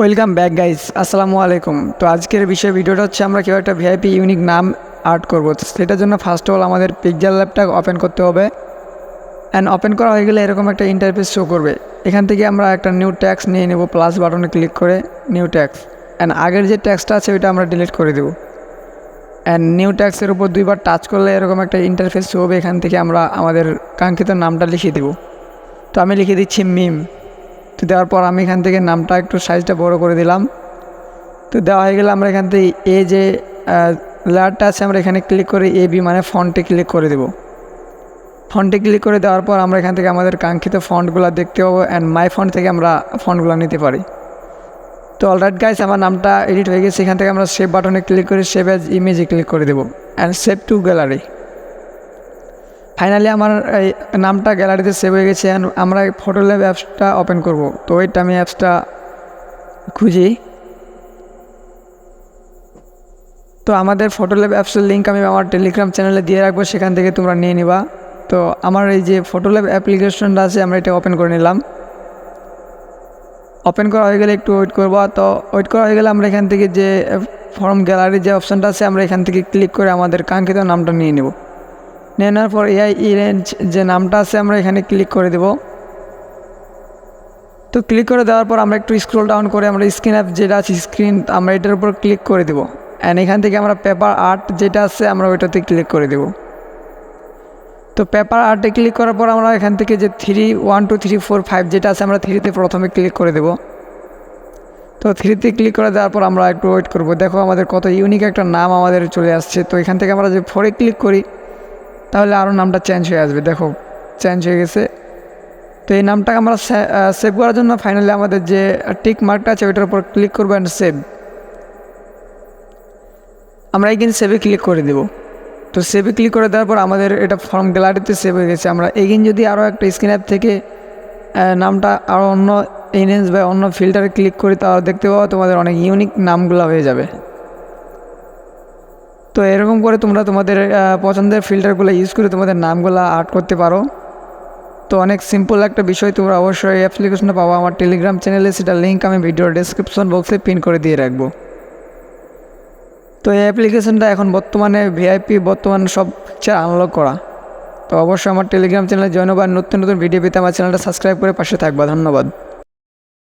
Welcome back guys আসসালামু আলাইকুম তো আজকের বিষয় ভিডিওটা হচ্ছে আমরা কেউ একটা ভিআইপি ইউনিক নাম আর্ট করব। সেটার জন্য ফার্স্ট অফ অল আমাদের পিকজার ল্যাবটা ওপেন করতে হবে। অ্যান্ড ওপেন করা হয়ে গেলে এরকম একটা ইন্টারফেস শো করবে। এখান থেকে আমরা একটা নিউ ট্যাক্স নিয়ে নেব প্লাস বাটনে ক্লিক করে নিউ ট্যাক্স অ্যান্ড আগের যে ট্যাক্সটা আছে ওইটা আমরা ডিলিট করে দেবো। অ্যান্ড নিউ ট্যাক্সের উপর দুইবার টাচ করলে এরকম একটা ইন্টারফেস শো হবে। এখান থেকে আমরা আমাদের কাঙ্ক্ষিত নামটা লিখে দেবো। তো আমি লিখে দিচ্ছি মিম তো দেওয়ার পর আমি এখান থেকে নামটা একটু সাইজটা বড় করে দিলাম। তো দেওয়া হয়ে গেলে আমরা এখান থেকে এ যে লেয়ারটা আছে, আমরা এখানে ক্লিক করে এ বি মানে ফন্টে ক্লিক করে দেবো। ফন্টে ক্লিক করে দেওয়ার পর আমরা এখান থেকে আমাদের কাঙ্ক্ষিত ফন্টগুলো দেখতে পাবো অ্যান্ড মাই ফন্ট থেকে আমরা ফন্টগুলো নিতে পারি। তো অলরাইট গাইস আমার নামটা এডিট হয়ে গেছে। এখান থেকে আমরা সেভ বাটনে ক্লিক করে সেভ অ্যাজ ইমেজে ক্লিক করে দেবো and save to gallery finally আমার এই নামটা গ্যালারিতে সেভ হয়ে গেছে and আমরা ফটো ল্যাব অ্যাপসটা ওপেন করব। তো ওইটা আমি অ্যাপসটা খুঁজি। তো আমাদের ফটো ল্যাব অ্যাপসের লিঙ্ক আমি আমার টেলিগ্রাম চ্যানেলে দিয়ে রাখব, সেখান থেকে তোমরা নিয়ে নিবা। তো আমার এই যে ফটো ল্যাব অ্যাপ্লিকেশনটা আছে, আমরা এটা ওপেন করে নিলাম। ওপেন করা হয়ে গেলে একটু ওয়েট করব। তো ওয়েট করা হয়ে গেলে আমরা এখান থেকে যে ফর্ম গ্যালারির যে অপশানটা আছে, আমরা এখান থেকে ক্লিক করে আমাদের কাঙ্ক্ষিত নামটা নিয়ে নেব। নেওয়ার পর এআই ইরেঞ্জ যে নামটা আছে আমরা এখানে ক্লিক করে দেব। তো ক্লিক করে দেওয়ার পর আমরা একটু স্ক্রল ডাউন করে আমরা স্ক্রিন অ্যাপ যেটা আছে স্ক্রিন আমরা এটার উপর ক্লিক করে দেবো। অ্যান্ড এখান থেকে আমরা পেপার আর্ট যেটা আছে আমরা ওইটাতে ক্লিক করে দেব। তো পেপার আর্টে ক্লিক করার পর আমরা এখান থেকে যে three one two three four five যেটা আছে আমরা থ্রিতে প্রথমে ক্লিক করে দেব। তো থ্রিতে ক্লিক করে দেওয়ার পর আমরা একটু ওয়েট করব। দেখো আমাদের কত ইউনিক একটা নাম আমাদের চলে আসছে। তো এখান থেকে আমরা যে ফোরে ক্লিক করি তাহলে আরও নামটা চেঞ্জ হয়ে আসবে। দেখো চেঞ্জ হয়ে গেছে। তো এই নামটাকে আমরা সেভ করার জন্য ফাইনালি আমাদের যে টিক মার্কটা আছে, ওইটার উপর ক্লিক করব অ্যান্ড সেভ আমরা এগিন সেভে ক্লিক করে দেব। তো সেভে ক্লিক করে দেওয়ার পর আমাদের এটা ফর্ম গ্যালারিতে সেভ হয়ে গেছে। আমরা এগিন যদি আরও একটা স্ক্রিন অ্যাপ থেকে নামটা আরও অন্য এনএস বা অন্য ফিল্টারে ক্লিক করি, তাহলে দেখতে পাবো তোমাদের অনেক ইউনিক নামগুলো হয়ে যাবে। তো এরকম করে তোমরা তোমাদের পছন্দের ফিল্টারগুলো ইউজ করে তোমাদের নামগুলো আর্ট করতে পারো। তো অনেক সিম্পল একটা বিষয়, তোমরা অবশ্যই অ্যাপ্লিকেশনটা পাবো। আমার টেলিগ্রাম চ্যানেলে সেটা লিঙ্ক আমি ভিডিওর ডেসক্রিপশন বক্সে পিন করে দিয়ে রাখব। তো এই অ্যাপ্লিকেশনটা এখন বর্তমানে ভিআইপি বর্তমানে সব ফিচার আনলক করা। তো অবশ্যই আমার টেলিগ্রাম চ্যানেলে জয়েন নতুন নতুন ভিডিও পেতে আমার চ্যানেলটা সাবস্ক্রাইব করে পাশে থাকবা। ধন্যবাদ।